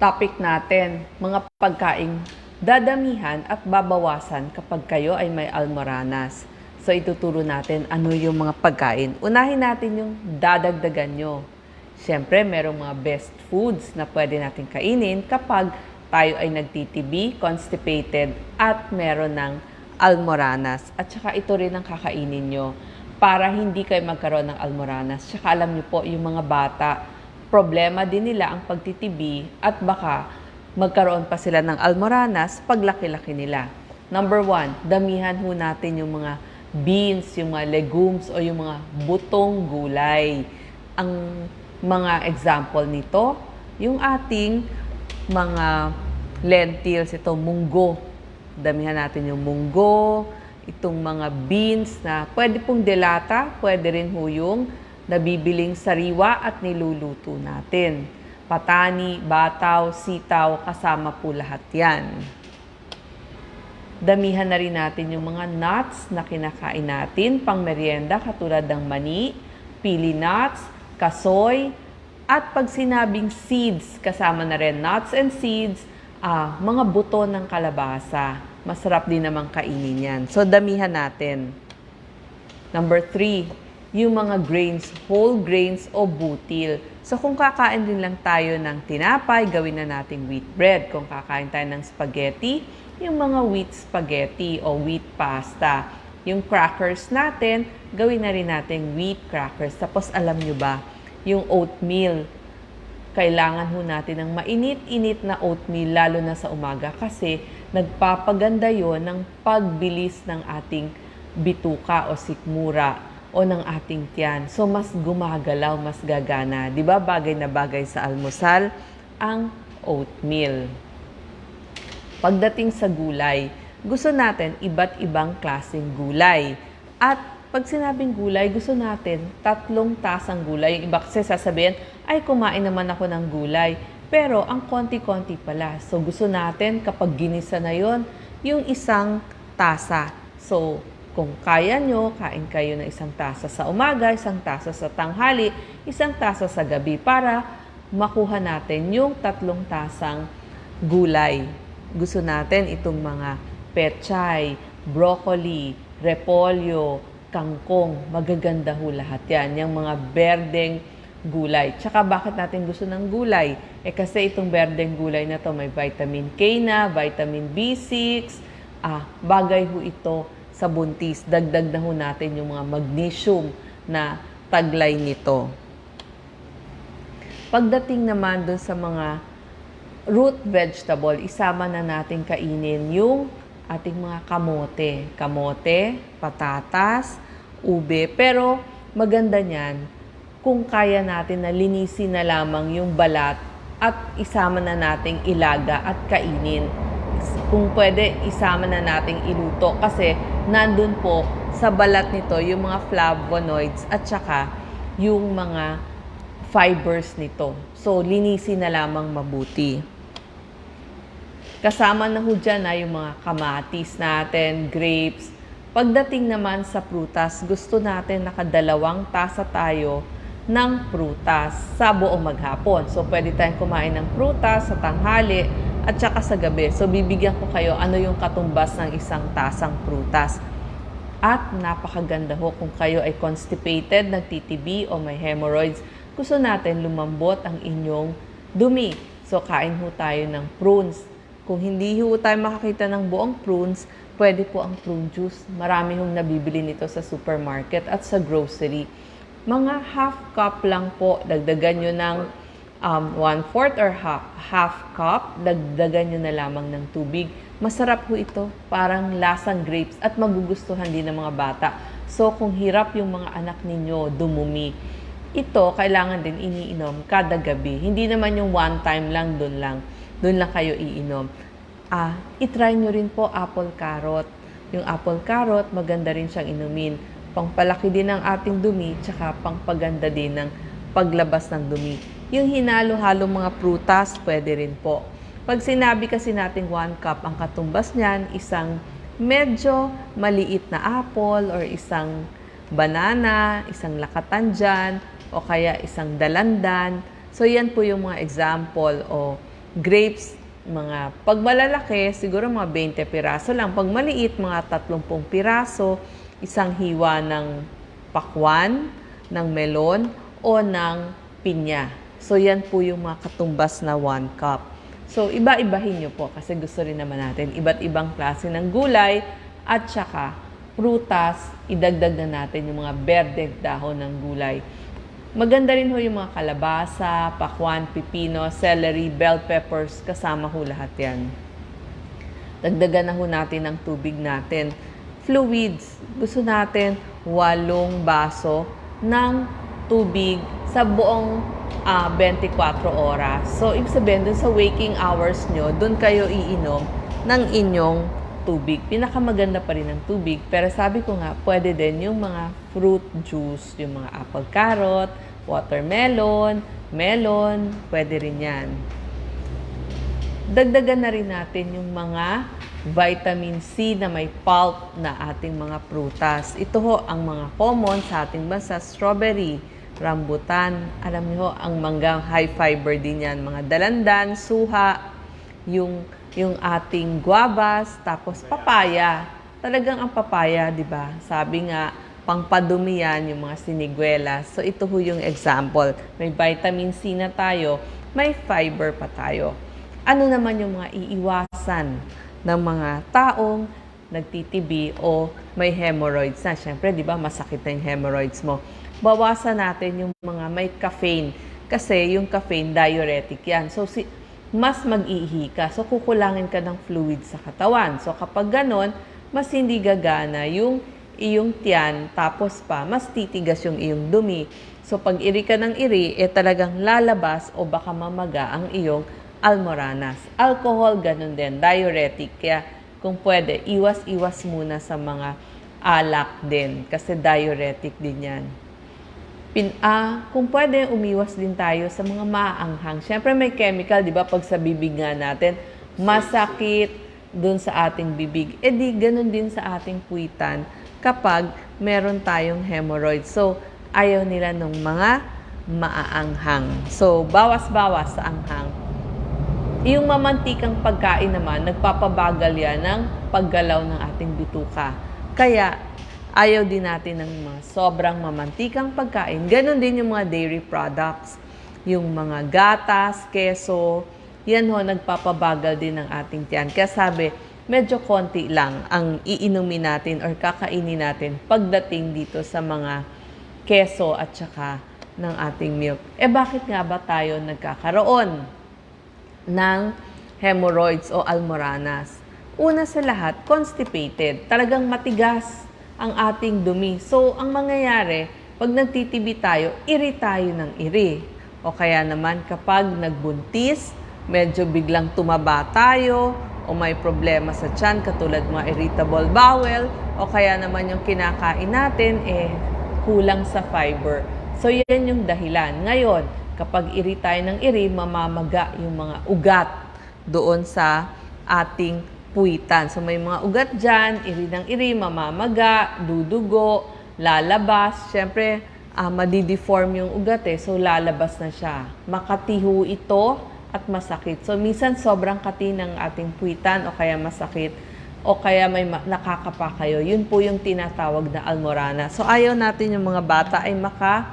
topic natin, mga pagkaing dadamihan at babawasan kapag kayo ay may almoranas. So ituturo natin ano yung mga pagkain. Unahin natin yung dadagdagan nyo. Siyempre, merong mga best foods na pwede natin kainin kapag tayo ay nagtitibi, constipated, at meron ng almoranas. At saka ito rin ang kakainin nyo para hindi kayo magkaroon ng almoranas. Saka alam nyo po, yung mga bata, problema din nila ang pagtitibi at baka magkaroon pa sila ng almoranas paglaki-laki nila. Number one, damihan ho natin yung mga beans, yung mga legumes o yung mga butong gulay. Ang mga example nito, yung ating mga lentils, ito munggo. Damihan natin yung munggo, itong mga beans na pwede pong delata, pwede rin ho yung nabibiling sariwa at niluluto natin. Patani, bataw, sitaw, kasama po lahat yan. Damihan na rin natin yung mga nuts na kinakain natin pang merienda katulad ng mani, pili nuts, kasoy, at pag sinabing seeds, kasama na rin nuts and seeds, ah, mga buto ng kalabasa. Masarap din naman kainin yan. So, damihan natin. Number three, yung mga grains, whole grains o butil. So kung kakain din lang tayo ng tinapay, gawin na nating wheat bread. Kung kakain tayo ng spaghetti, yung mga wheat spaghetti o wheat pasta. Yung crackers natin, gawin na rin nating wheat crackers. Tapos alam nyo ba, yung oatmeal, kailangan ho natin ng mainit-init na oatmeal lalo na sa umaga kasi nagpapaganda yon ng pagbilis ng ating bituka o sikmura o ng ating tiyan. So, mas gumagalaw, mas gagana. Di ba bagay na bagay sa almusal ang oatmeal. Pagdating sa gulay, gusto natin iba't ibang klaseng gulay. At pag sinabing gulay, gusto natin tatlong tasang gulay. Yung iba kasi sasabihin, ay kumain naman ako ng gulay. Pero ang konti-konti pala. So gusto natin kapag ginisa na yon yung isang tasa. So kung kaya nyo, kain kayo ng isang tasa sa umaga, isang tasa sa tanghali, isang tasa sa gabi para makuha natin yung tatlong tasang gulay. Gusto natin itong mga pechay, broccoli, repolyo, kangkong. Magaganda ho lahat yan. Yung mga berdeng gulay. Tsaka bakit natin gusto ng gulay? Eh kasi itong berdeng gulay na to may vitamin K na, vitamin B6, ah, bagay ho ito sa buntis. Dagdag na ho natin yung mga magnesium na taglay nito. Pagdating naman dun sa mga root vegetable, isama na natin kainin yung ating mga kamote. Kamote, patatas, ube. Pero maganda niyan kung kaya natin na linisin na lamang yung balat at isama na nating ilaga at kainin. Kung pwede, isama na nating iluto kasi nandun po sa balat nito yung mga flavonoids at saka yung mga fibers nito. So, linisin na lamang mabuti. Kasama na ho dyan na yung mga kamatis natin, grapes. Pagdating naman sa prutas, gusto natin nakadalawang tasa tayo ng prutas sa buong maghapon. So, pwede tayong kumain ng prutas sa tanghali at saka sa gabi. So, bibigyan ko kayo ano yung katumbas ng isang tasang prutas. At napakaganda ho kung kayo ay constipated, nagtitibi o may hemorrhoids. Gusto natin lumambot ang inyong dumi. So, kain ho tayo ng prunes. Kung hindi ho tayo makakita ng buong prunes, pwede po ang prune juice. Marami hong nabibili nito sa supermarket at sa grocery. Mga half cup lang po, dagdagan nyo ng um, one-fourth or half, half cup, dagdagan nyo na lamang ng tubig. Masarap po ito, parang lasang grapes at magugustuhan din ng mga bata. So kung hirap yung mga anak ninyo dumumi, ito kailangan din iniinom kada gabi. Hindi naman yung one time lang, doon lang. Doon lang kayo iinom. Ah, itry nyo rin po apple carrot. Yung apple carrot, maganda rin siyang inumin. Pangpalaki din ng ating dumi, tsaka pangpaganda din ng paglabas ng dumi. Yung hinalo-halo mga prutas, pwede rin po. Pag sinabi kasi natin 1 cup, ang katumbas niyan, isang medyo maliit na apple or isang banana, isang lakatan dyan, o kaya isang dalandan. So yan po yung mga example o grapes, mga pag malalaki, siguro mga 20 piraso lang. Pag maliit, mga 30 piraso, isang hiwa ng pakwan, ng melon, o ng pinya. So, yan po yung mga katumbas na 1 cup. So, iba-ibahin nyo po kasi gusto rin naman natin iba't ibang klase ng gulay at saka prutas, idagdag na natin yung mga berde dahon ng gulay. Maganda rin ho yung mga kalabasa, pakwan, pipino, celery, bell peppers, kasama ho lahat yan. Dagdagan na ho natin ang tubig natin. Fluids, gusto natin walong baso ng tubig sa buong ah, 24 oras. So, ibig sabihin, dun sa waking hours nyo, dun kayo iinom ng inyong tubig. Pinakamaganda pa rin ang tubig. Pero sabi ko nga, pwede din yung mga fruit juice, yung mga apple carrot, watermelon, melon, pwede rin yan. Dagdagan na rin natin yung mga vitamin C na may pulp na ating mga prutas. Ito ho ang mga common sa ating bansa, strawberry, rambutan, alam niyo ang mangga high fiber din yan, mga dalandan, suha, yung yung ating guavas, tapos papaya. Talagang ang papaya, 'di ba? Sabi nga pangpadumi yan yung mga siniguelas. So ito ho yung example. May vitamin C na tayo, may fiber pa tayo. Ano naman yung mga iiwasan ng mga taong nagtitibi o may hemorrhoids na. Siyempre, di ba, masakit na yung hemorrhoids mo. Bawasan natin yung mga may caffeine. Kasi yung caffeine, diuretic yan. So, si, mas mag-iihi ka. So, kukulangin ka ng fluid sa katawan. So, kapag ganon, mas hindi gagana yung iyong tiyan, tapos pa, mas titigas yung iyong dumi. So, pag iri ka ng iri, eh talagang lalabas o baka mamaga ang iyong almoranas. Alcohol, ganun din, diuretic. Kaya, kung pwede, iwas-iwas muna sa mga alak din, kasi diuretic din yan. Pin, ah, kung pwede, umiwas din tayo sa mga maanghang. Siyempre may chemical, di ba, pag sa bibig natin, masakit dun sa ating bibig. E di, ganun din sa ating puwitan kapag meron tayong hemorrhoid. So, ayaw nila nung mga maaanghang. So, bawas-bawas sa anghang. Yung mamantikang pagkain naman, nagpapabagal yan ng paggalaw ng ating bituka. Kaya, ayaw din natin ng mga sobrang mamantikang pagkain. Ganon din yung mga dairy products. Yung mga gatas, keso, yan ho, nagpapabagal din ng ating tiyan. Kaya sabi, medyo konti lang ang iinumin natin or kakainin natin pagdating dito sa mga keso at saka ng ating milk. Eh bakit nga ba tayo nagkakaroon ng hemorrhoids o almoranas? Una sa lahat, constipated. Talagang matigas ang ating dumi. So, ang mangyayari, pag nagtitibi tayo, iri tayo ng iri. O kaya naman kapag nagbuntis, medyo biglang tumaba tayo, o may problema sa tiyan, katulad mga irritable bowel, o kaya naman yung kinakain natin, eh, kulang sa fiber. So, yan yung dahilan. Ngayon, kapag iri tayo ng iri, mamamaga yung mga ugat doon sa ating puwitan. So, may mga ugat dyan, iri ng iri, mamamaga, dudugo, lalabas. Siyempre, ah, madideform yung ugat eh. So, lalabas na siya. Makatiho ito at masakit. So, minsan sobrang kati ng ating puwitan o kaya masakit o kaya may ma- nakakapa kayo. Yun po yung tinatawag na almorana. So, ayaw natin yung mga bata ay maka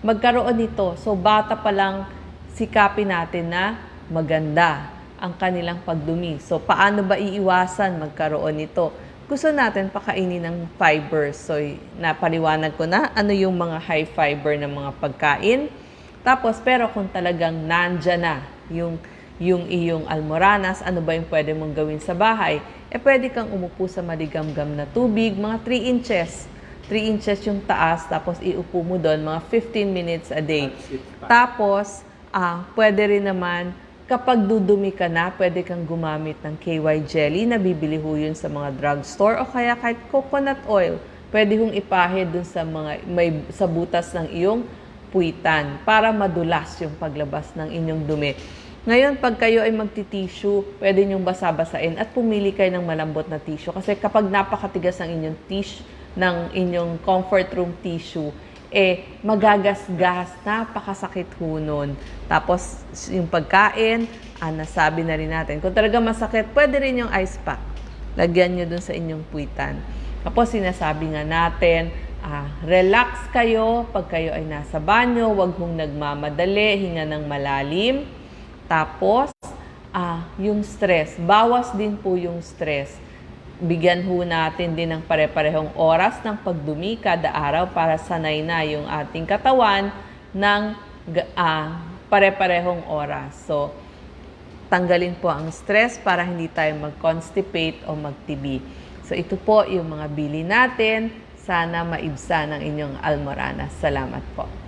magkaroon nito. So, bata pa lang sikapin natin na maganda ang kanilang pagdumi. So, paano ba iiwasan magkaroon nito? Gusto natin pakainin ng fibers. So, napaliwanag ko na ano yung mga high fiber na mga pagkain. Tapos, pero kung talagang nandyan na yung, yung iyong almoranas, ano ba yung pwede mong gawin sa bahay? Eh, pwede kang umupo sa maligamgam na tubig, mga 3 inches. 3 inches yung taas, tapos iupo mo doon mga 15 minutes a day. Tapos, ah, pwede rin naman, kapag dudumi ka na, pwede kang gumamit ng KY jelly na bibili ho yun sa mga drugstore o kaya kahit coconut oil. Pwede hong ipahid dun sa mga may sa butas ng iyong puwitan para madulas yung paglabas ng inyong dumi. Ngayon, pag kayo ay magti-tissue, pwede nyong basa-basain at pumili kayo ng malambot na tissue. Kasi kapag napakatigas ng inyong tissue, ng inyong comfort room tissue, eh, magagasgas, napakasakit ho nun. Tapos, yung pagkain ah, nasabi na rin natin. Kung talaga masakit, pwede rin yung ice pack. Lagyan nyo dun sa inyong puwitan. Tapos sinasabi nga natin, ah, relax kayo pag kayo ay nasa banyo, huwag mong nagmamadali, hinga ng malalim. Tapos, ah, yung stress, bawas din po yung stress. Bigyan ho natin din ng pare-parehong oras ng pagdumi kada araw para sanay na yung ating katawan ng ah, pare-parehong oras. So, tanggalin po ang stress para hindi tayo mag-constipate o mag-TB. So, ito po yung mga bili natin. Sana maibsa ng inyong almoranas. Salamat po.